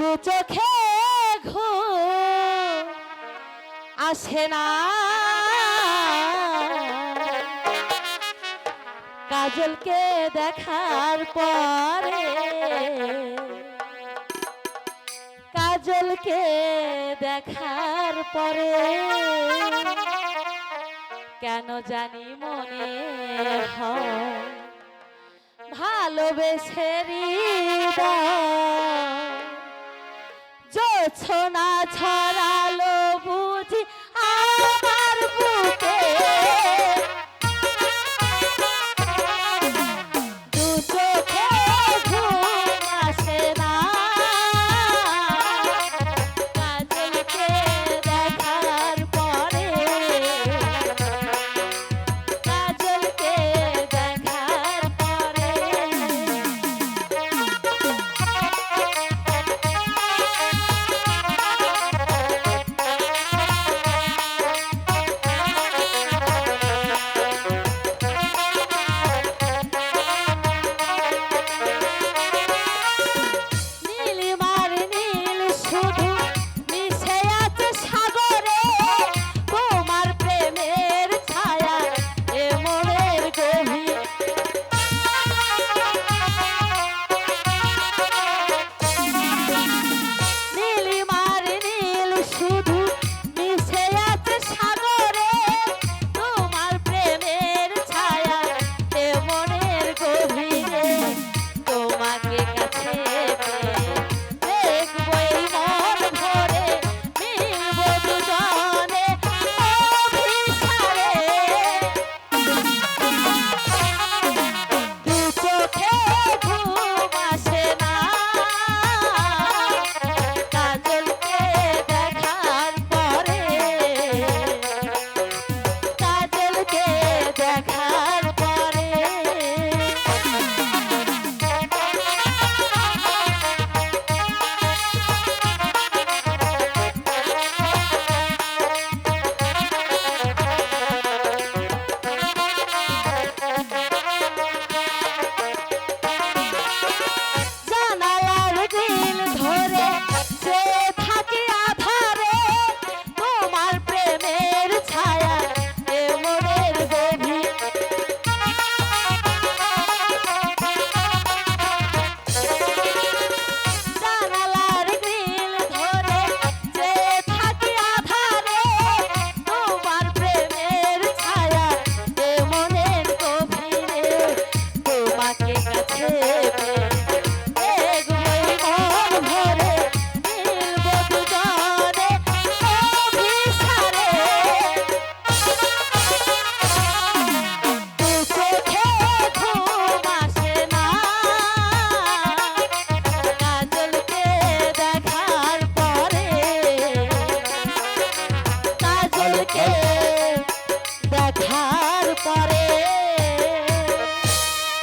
দু চোখে ঘো আসে না। কাজলকে দেখার পরে কাজলকে দেখার পরে কেন জানি মনে হয় ভালোবেসে হৃদয় ছোনা ছ Okay.